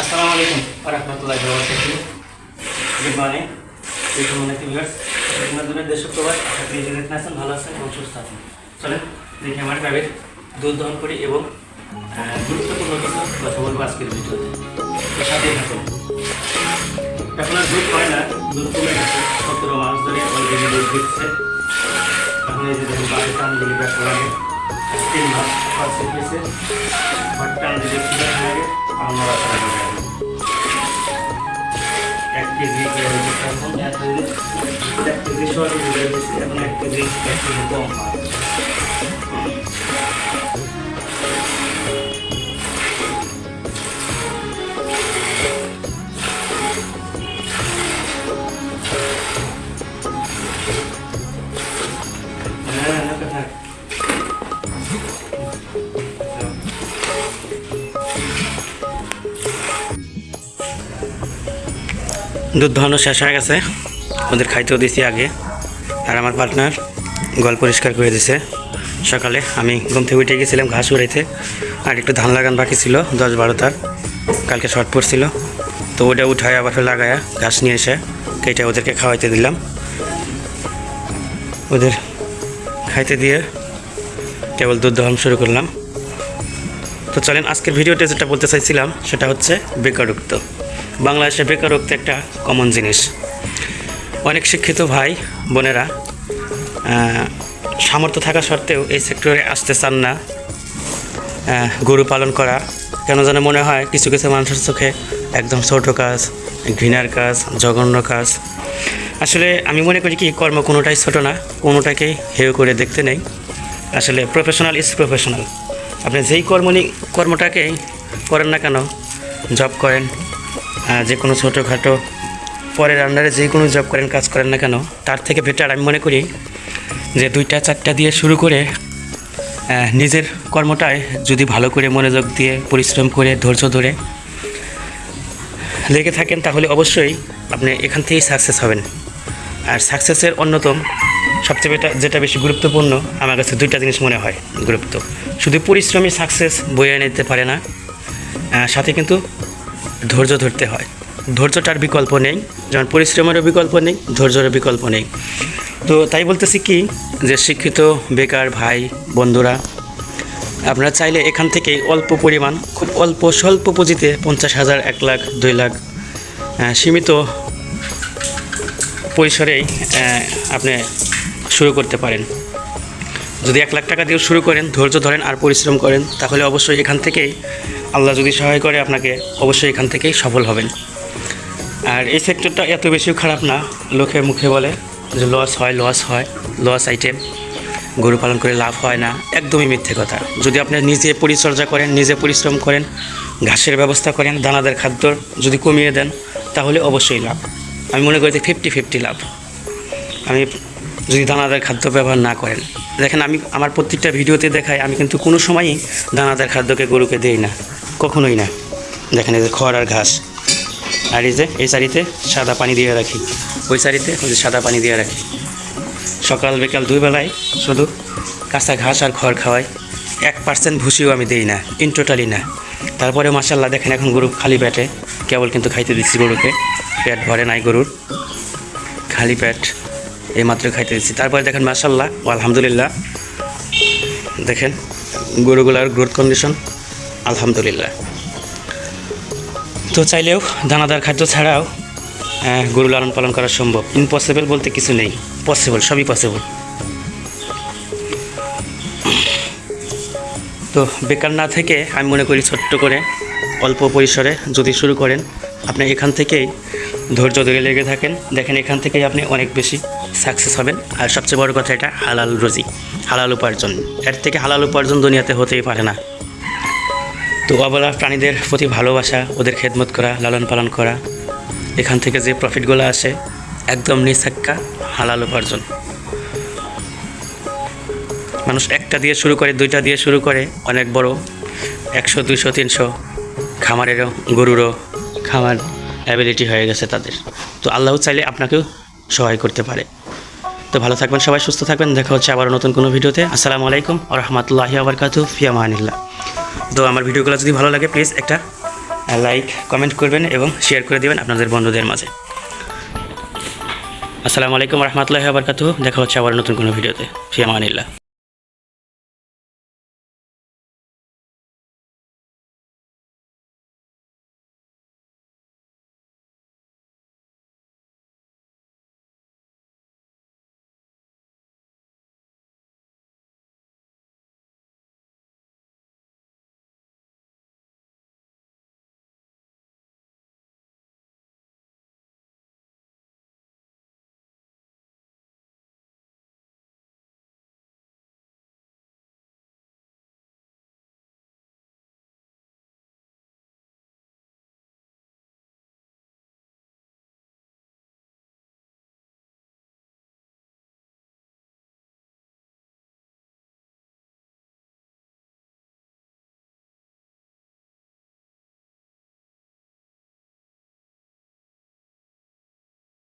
আসসালামু আলাইকুম রহমতুল্লাহ good morning এই সম্মানিত ভিউয়ার্স আপনার দূরের দেশ প্রবাস করি যে যেখানে আছেন ভালো আছেন এবং সুস্থ আছেন। চলেন দেখি আমার গাড়ির দুধ দহন করি এবং গুরুত্বপূর্ণ কিছু কথা বলব আজকের ভিডিওতে। সাথে থাকুন। এখন আর দুধ পায় না, দুধ কমে গেছে। সতেরো মাস ধরে অলরেডি দুধ দিচ্ছে। এখন এই যে দেখুন বাসে টান দিলে ব্যবসা লাগে তিন মাস পাঁচ পেয়েছে বাট টান কি লাগে আমরা এক কেজি এক কেজি। দিচ্ছি এখন এক কেজি এক কেজি কম হ্যাঁ। দুধ দহানো শেষ হয়ে গেছে। ওদের খাইতেও দিছি আগে। আর আমার পার্টনার গল পরিষ্কার করে দিছে। সকালে আমি ঘুম থেকে উঠে গেছিলাম ঘাস উড়াইতে। আর একটু ধান লাগান বাকি ছিল, দশ বারো তার। কালকে শর্ট পড়ছিল। তো ওটা উঠায় আবার লাগায়া ঘাস নিয়ে এসে কেটে ওদেরকে খাওয়াইতে দিলাম। ওদের খাইতে দিয়ে কেবল দুধ দহন শুরু করলাম। তো চলেন আজকের ভিডিওতে যেটা বলতে চাইছিলাম, সেটা হচ্ছে বেকারুক্ত বাংলাদেশে বেকারত্ব একটা কমন জিনিস। অনেক শিক্ষিত ভাই, বোনেরা সামর্থ্য থাকা সত্ত্বেও এই সেক্টরে আসতে চান না। গরু পালন করা, কেন যেন মনে হয় কিছু কিছু মানুষের চোখে একদম ছোট কাজ, ঘৃণার কাজ, জঘন্য কাজ। আসলে আমি মনে করি কি, কর্ম কোনোটাই ছোট না কোনোটাকেই হেয় করে দেখতে নেই। আসলে প্রফেশনাল ইজ প্রফেশনাল আপনি যেই কর্ম কর্মটাকেই করেন না কেন জব করেন যে কোনো ছোটোখাটো, পরের আন্ডারে যে কোনো জব করেন, কাজ করেন না কেন, তার থেকে বেটার আমি মনে করি যে দুইটা, চারটা দিয়ে শুরু করে নিজের কর্মটায় যদি ভালো করে মনোযোগ দিয়ে, পরিশ্রম করে, ধৈর্য ধরে লেগে থাকেন, তাহলে অবশ্যই আপনি এখান থেকেই সাকসেস হবেন। আর সাকসেসের অন্যতম, সবচেয়ে বেটা, যেটা বেশি গুরুত্বপূর্ণ, আমার কাছে দুইটা জিনিস মনে হয় গুরুত্ব। শুধু পরিশ্রমী সাকসেস বয়ে নিতে পারে না সাথে কিন্তু ধৈর্য ধরতে হয়। ধৈর্যটার বিকল্প নেই, যেমন পরিশ্রমেরও বিকল্প নেই, ধৈর্যেরও বিকল্প নেই। তো তাই বলতেছি কি, যে শিক্ষিত, বেকার ভাই, বন্ধুরা, আপনারা চাইলে এখান থেকে অল্প পরিমাণ, খুব অল্প, স্বল্প পুঁজিতে পঞ্চাশ হাজার, এক লাখ, দুই লাখ সীমিত পরিসরেই আপনি শুরু করতে পারেন। যদি এক লাখ টাকা দিয়েও শুরু করেন, ধৈর্য ধরেন আর পরিশ্রম করেন, তাহলে অবশ্যই এখান থেকেই আল্লাহ যদি সহায় করে, আপনাকে অবশ্যই এখান থেকেই সফল হবেন। আর এই সেক্টরটা এত বেশিও খারাপ না, লোকে মুখে বলে যে লস হয় লস হয় লস আইটেম গরু পালন করে লাভ হয় না, একদমই মিথ্যে কথা। যদি আপনি নিজে পরিচর্যা করেন, নিজে পরিশ্রম করেন, ঘাসের ব্যবস্থা করেন, দানাদার খাদ্য যদি কমিয়ে দেন, তাহলে অবশ্যই লাভ। আমি মনে করি যে ফিফটি ফিফটি লাভ। আমি যদি দানাদার খাদ্য ব্যবহার না করেন। দেখেন, আমি আমার প্রত্যেকটা ভিডিওতে দেখাই, আমি কিন্তু কোনো সময়ই দানাদার খাদ্যকে গরুকে দিই না। কখনোই না। দেখেন, এই যে খড় আর ঘাস। আর এই যে, এই শাড়িতে সাদা পানি দিয়ে রাখি। ওই শাড়িতে ওই যে সাদা পানি দিয়ে রাখি। সকাল, বিকাল দুই বেলায় শুধু কাঁচা ঘাস আর খড় খাওয়াই। এক পার্সেন্ট ভুসিও আমি দেই না ইন টোটালি না। তারপরে মাসাল্লাহ দেখেন, এখন গরু খালি পেটে, কেবল কিন্তু খাইতে দিচ্ছি গরুকে। পেট ভরে নাই গরুর। খালি পেট। এইমাত্র খাইতে দিচ্ছি তারপরে দেখেন মাসাল্লাহ আলহামদুলিল্লাহ। দেখেন, গরুগুলার গ্রোথ কন্ডিশন আলহামদুলিল্লাহ। তো চাইলেও দানাদার খাদ্য ছাড়াও গরু লালন পালন করা সম্ভব। ইম্পসিবল বলতে কিছু নেই। পসিবল সবই পসিবল তো বেকার না থেকে আমি মনে করি ছোট্ট করে অল্প পরিসরে যদি শুরু করেন, আপনি এখান থেকেই ধৈর্য ধরে লেগে থাকেন। দেখেন এখান থেকেই আপনি অনেক বেশি সাকসেস হবেন। আর সবচেয়ে বড় কথা এটা হালাল রুজি, হালাল উপার্জন। এর থেকে হালাল উপার্জন দুনিয়াতে হতেই পারে না। তো অবলা প্রাণীদের প্রতি ভালোবাসা, ওদের খেদমত করা, লালন পালন করা, এখান থেকে যে প্রফিটগুলো আসে, একদম নিঃসাক্কা হালাল উপার্জন। মানুষ একটা দিয়ে শুরু করে, দুইটা দিয়ে শুরু করে, অনেক বড়, একশো, দুইশো, তিনশো, খামারেরও, গরুরও খামার। অ্যাবিলিটি হয়ে গেছে তাদের। তো আল্লাহ চাইলে আপনাকেও সহায় করতে পারে। তো ভালো থাকবেন সবাই, সুস্থ থাকবেন। দেখা হচ্ছে আবার নতুন কোনো ভিডিওতে। আসসালামু আলাইকুম আ রহমতুল্লাহি আবরকাতু ফিয়ামানিল্লাহ তো আমার ভিডিওগুলো যদি ভালো লাগে প্লিজ একটা লাইক কমেন্ট করবেন এবং শেয়ার করে দেবেন আপনাদের বন্ধুদের মাঝে। আসসালামু আলাইকুম রহমতুল্লাহ বারকাতু দেখা হচ্ছে আবার নতুন কোনো ভিডিওতে। ফিয়ামানিল্লাহ